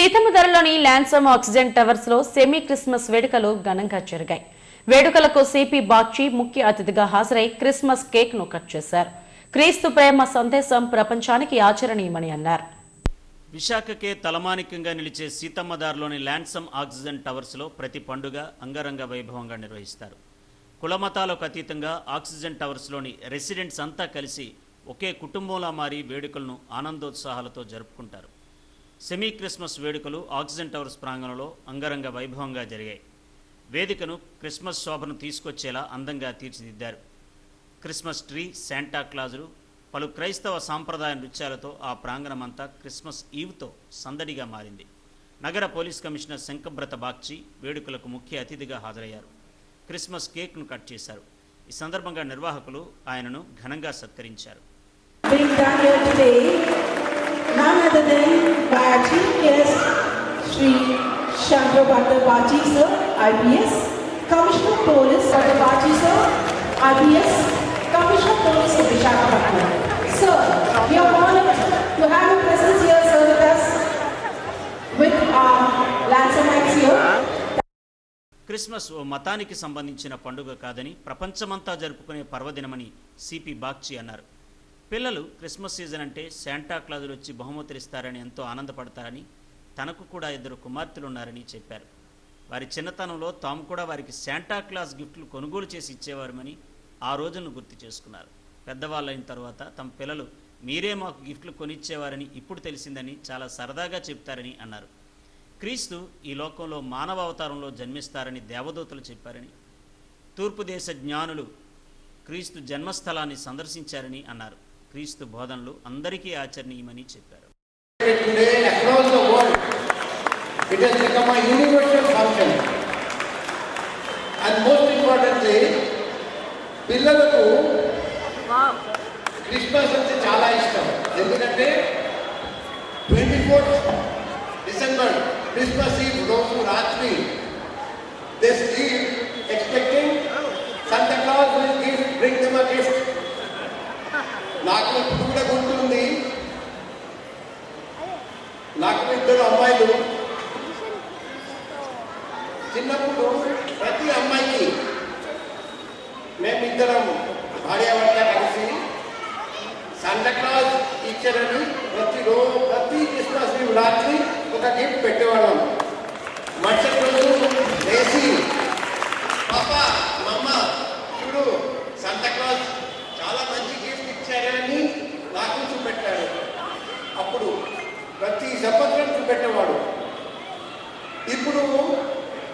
సీతమ్మధరలోని ల్యాన్సమ్ oxygen టవర్స్లో semi Christmas వేడుకలు ఘనంగా జరిగాయి. వేడుకలకు సిపి బాక్షి ముఖ్య అతిథిగా హాజరై క్రిస్మస్ కేక్ను కట్ చేశారు. క్రీస్తు ప్రేమ సందేశం ప్రపంచానికి ఆచరణీయమని అన్నారు. విశాఖకే తలమానికంగా నిలిచే సీతమ్మదారులోని ల్యాండ్సమ్ ఆక్సిజన్ టవర్స్లో ప్రతి పండుగ అంగరంగ వైభవంగా నిర్వహిస్తారు. కులమతాలకు అతీతంగా ఆక్సిజన్ టవర్స్లోని రెసిడెంట్స్ అంతా కలిసి ఒకే కుటుంబంలా మారి వేడుకలను ఆనందోత్సాహాలతో జరుపుకుంటారు. సెమీ క్రిస్మస్ వేడుకలు ఆక్సిజన్ టవర్స్ ప్రాంగణంలో అంగరంగ వైభవంగా జరిగాయి. వేదికను క్రిస్మస్ శోభను తీసుకొచ్చేలా అందంగా తీర్చిదిద్దారు. క్రిస్మస్ ట్రీ శాంటా క్లాజులు పలు క్రైస్తవ సాంప్రదాయ నృత్యాలతో ఆ ప్రాంగణమంతా క్రిస్మస్ ఈవ్తో సందడిగా మారింది. నగర పోలీస్ కమిషనర్ శంకబ్రత బాగ్చి వేడుకలకు ముఖ్య అతిథిగా హాజరయ్యారు. క్రిస్మస్ కేక్ను కట్ చేశారు. ఈ సందర్భంగా నిర్వాహకులు ఆయనను ఘనంగా సత్కరించారు. Other than by our chief guest, Sri Shankar Bhatta Bachi sir, IPS, Commissioner of Police, Dr. Bachi sir, IPS, Commissioner of Police of Visakhapatnam. Sir, we are honored to have your presence here, sir, with us, with our Lansamites here. Christmas ఓ మతానికి సంబంధించిన పండుగ కాదని ప్రపంచమంతా జరుపుకునే పర్వదినమని CP Bagchi అన్నారు పిల్లలు Christmas season అంటే Santa క్లాజులు వచ్చి బహుమతులు ఇస్తారని ఎంతో ఆనందపడతారని తనకు కూడా ఇద్దరు కుమార్తెలు ఉన్నారని చెప్పారు. వారి చిన్నతనంలో తాము కూడా వారికి శాంటా క్లాస్ గిఫ్ట్లు కొనుగోలు చేసి ఇచ్చేవారమని ఆ రోజును గుర్తు చేసుకున్నారు. పెద్దవాళ్ళైన తర్వాత తమ పిల్లలు మీరే మాకు గిఫ్ట్లు కొనిచ్చేవారని ఇప్పుడు తెలిసిందని చాలా సరదాగా చెప్తారని అన్నారు. క్రీస్తు ఈ లోకంలో మానవ అవతారంలో జన్మిస్తారని దేవదూతలు చెప్పారని తూర్పు దేశ జ్ఞానులు క్రీస్తు జన్మస్థలాన్ని సందర్శించారని అన్నారు. క్రీస్తు బోధనలు అందరికీ ఆచరణీయమని చెప్పారు. పిల్లలకు క్రిస్మస్ అంటే చాలా ఇష్టం. ఎందుకంటే twenty fourth December Christmas Eve రోజు రాత్రి దే స్లీప్ నాకు ఇప్పుడు కూడా గుర్తుంది నాకు ఇద్దరు అమ్మాయిలు. చిన్నప్పుడు ప్రతి అమ్మాయికి మేమిద్దరం భార్యాభర్త కలిసి సంతక్లాస్ ఇచ్చారని ప్రతి రోజు ప్రతి క్రిస్మస్ రాత్రి ఒక గిఫ్ట్ పెట్టేవాళ్ళం మరుసటి రోజు లేచి పాప మమ్మ చూడు సంతక్లాస్ చాలా మంచి గిఫ్ట్ ఇచ్చారని నాకు చూపెట్టాడు అప్పుడు ప్రతి పెట్టేవాడు. ఇప్పుడు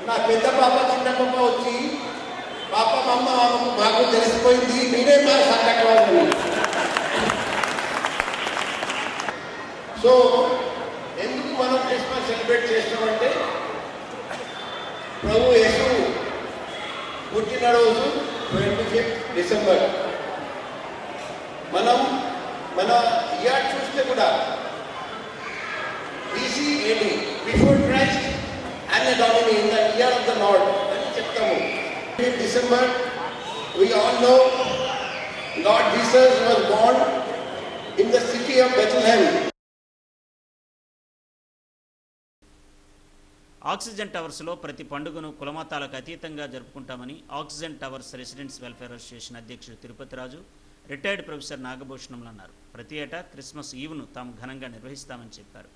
నా పెద్ద పాప చిన్న పాప వచ్చి పాప మమ్మ మాకు తెలిసిపోయింది నేనే మా సంతకవాదని సో ఎందుకు మనం క్రిస్మస్ సెలబ్రేట్ చేస్తామంటే ప్రభు యేసు పుట్టినరోజు ట్వంటీ ఫిఫ్త్ డిసెంబర్. మనం మన ఇయర్ చూస్తే కూడా ఏంటి before Christ and and in the year of the lord అని చెప్తాము In December, we all know Lord Jesus was born in the city of Bethlehem. Oxygen టవర్స్లో ప్రతి పండుగను కులమతాలకు అతీతంగా జరుపుకుంటామని oxygen towers residents welfare association అధ్యక్షుడు తిరుపతి రాజు రిటైర్డ్ ప్రొఫెసర్ నాగభూషణంలు అన్నారు. ప్రతి ఏటా క్రిస్మస్ ఈవ్ను తాము ఘనంగా నిర్వహిస్తామని చెప్పారు.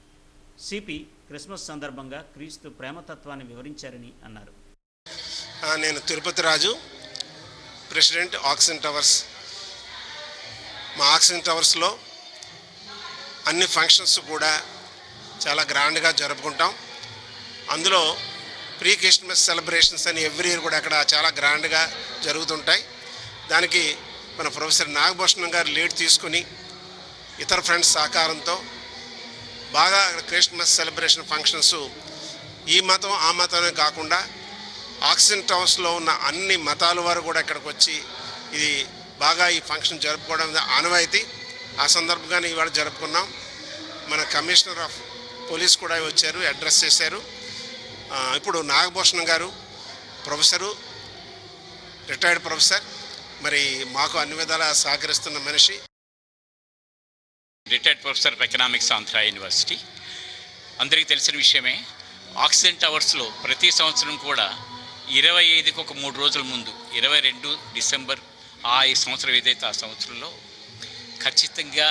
సిపి క్రిస్మస్ సందర్భంగా క్రీస్తు ప్రేమతత్వాన్ని వివరించారని అన్నారు. నేను Tirupati Raju president oxygen towers. మా ఆక్సిజన్ టవర్స్లో అన్ని ఫంక్షన్స్ కూడా చాలా గ్రాండ్గా జరుపుకుంటాం. అందులో ప్రీ క్రిస్మస్ సెలబ్రేషన్స్ అని ఎవ్రీ ఇయర్ కూడా అక్కడ చాలా గ్రాండ్గా జరుగుతుంటాయి. దానికి మన ప్రొఫెసర్ నాగభూషణం గారు లీడ్ తీసుకుని ఇతర ఫ్రెండ్స్ సహకారంతో బాగా క్రిస్మస్ సెలబ్రేషన్ ఫంక్షన్స్ ఈ మతం ఆ మతమే కాకుండా ఆక్సిజన్ టౌన్స్లో ఉన్న అన్ని మతాల వారు కూడా ఇక్కడికి వచ్చి ఇది బాగా ఈ ఫంక్షన్ జరుపుకోవడం ఆనవాయితీ. ఆ సందర్భంగానే ఇవాళ జరుపుకున్నాం. మన కమిషనర్ ఆఫ్ పోలీస్ కూడా వచ్చారు అడ్రస్ చేశారు. ఇప్పుడు నాగభూషణం గారు ప్రొఫెసరు రిటైర్డ్ ప్రొఫెసర్ మరి మాకు అన్ని విధాలా సహకరిస్తున్న మనిషి. Retired professor of economics Andhra university అందరికీ తెలిసిన విషయమే ఆక్సిజన్ టవర్స్లో ప్రతి సంవత్సరం కూడా ఇరవై ఐదుకి ఒక మూడు రోజుల ముందు ఇరవై రెండు డిసెంబర్ ఆ ఈ సంవత్సరం ఏదైతే ఆ సంవత్సరంలో ఖచ్చితంగా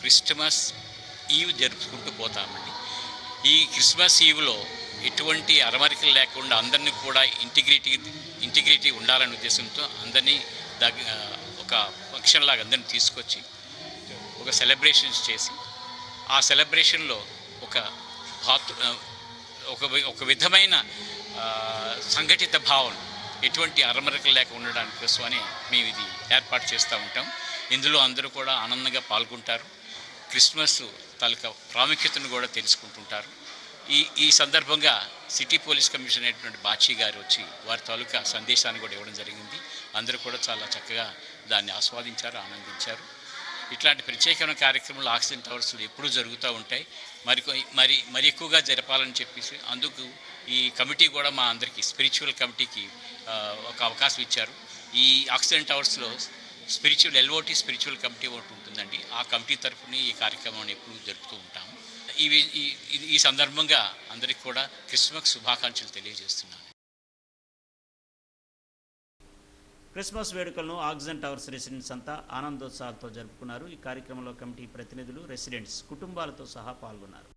క్రిస్టమస్ ఈవ్ జరుపుకుంటూ పోతామండి. ఈ క్రిస్మస్ ఈవ్లో ఎటువంటి అరమరికలు లేకుండా అందరినీ కూడా ఇంటిగ్రిటీ ఇంటిగ్రిటీ ఉండాలనే ఉద్దేశంతో అందరినీ దగ్గ ఒక ఫంక్షన్లాగా అందరినీ తీసుకొచ్చి ఒక సెలబ్రేషన్స్ చేసి ఆ సెలబ్రేషన్లో ఒక భాతృ ఒక ఒక విధమైన సంఘటిత భావన ఎటువంటి అరమరికలు లేక ఉండడానికి కోసమని మేము ఇది ఏర్పాటు చేస్తూ ఉంటాం. ఇందులో అందరూ కూడా ఆనందంగా పాల్గొంటారు. క్రిస్మస్ తాలూకా ప్రాముఖ్యతను కూడా తెలుసుకుంటుంటారు. ఈ ఈ సందర్భంగా సిటీ పోలీస్ కమిషన్ అయినటువంటి బాచీ గారు వచ్చి వారి తాలూకా సందేశాన్ని కూడా ఇవ్వడం జరిగింది. అందరూ కూడా చాలా చక్కగా దాన్ని ఆస్వాదించారు ఆనందించారు. ఇట్లాంటి ప్రత్యేకమైన కార్యక్రమాలు ఆక్సిజన్ టవర్స్లో ఎప్పుడూ జరుగుతూ ఉంటాయి. మరి మరి మరి ఎక్కువగా జరపాలని చెప్పేసి అందుకు ఈ కమిటీ కూడా మా అందరికీ స్పిరిచువల్ కమిటీకి ఒక అవకాశం ఇచ్చారు. ఈ ఆక్సిజన్ టవర్స్లో స్పిరిచువల్ ఎల్ఓటి స్పిరిచువల్ కమిటీ ఒకటి ఉంటుందండి. ఆ కమిటీ తరఫున ఈ కార్యక్రమాన్ని ఎప్పుడు జరుపుతూ ఉంటాము. ఇవి ఈ- ఈ సందర్భంగా అందరికీ కూడా క్రిస్మస్ శుభాకాంక్షలు తెలియజేస్తున్నాను. క్రిస్మస్ వేడుకలను ఆక్సిజన్ టవర్స్ రెసిడెంట్స్ అంతా ఆనందోత్సాహాలతో జరుపుకున్నారు. ఈ కార్యక్రమంలో కమిటీ ప్రతినిధులు రెసిడెంట్స్ కుటుంబాలతో సహా పాల్గొన్నారు.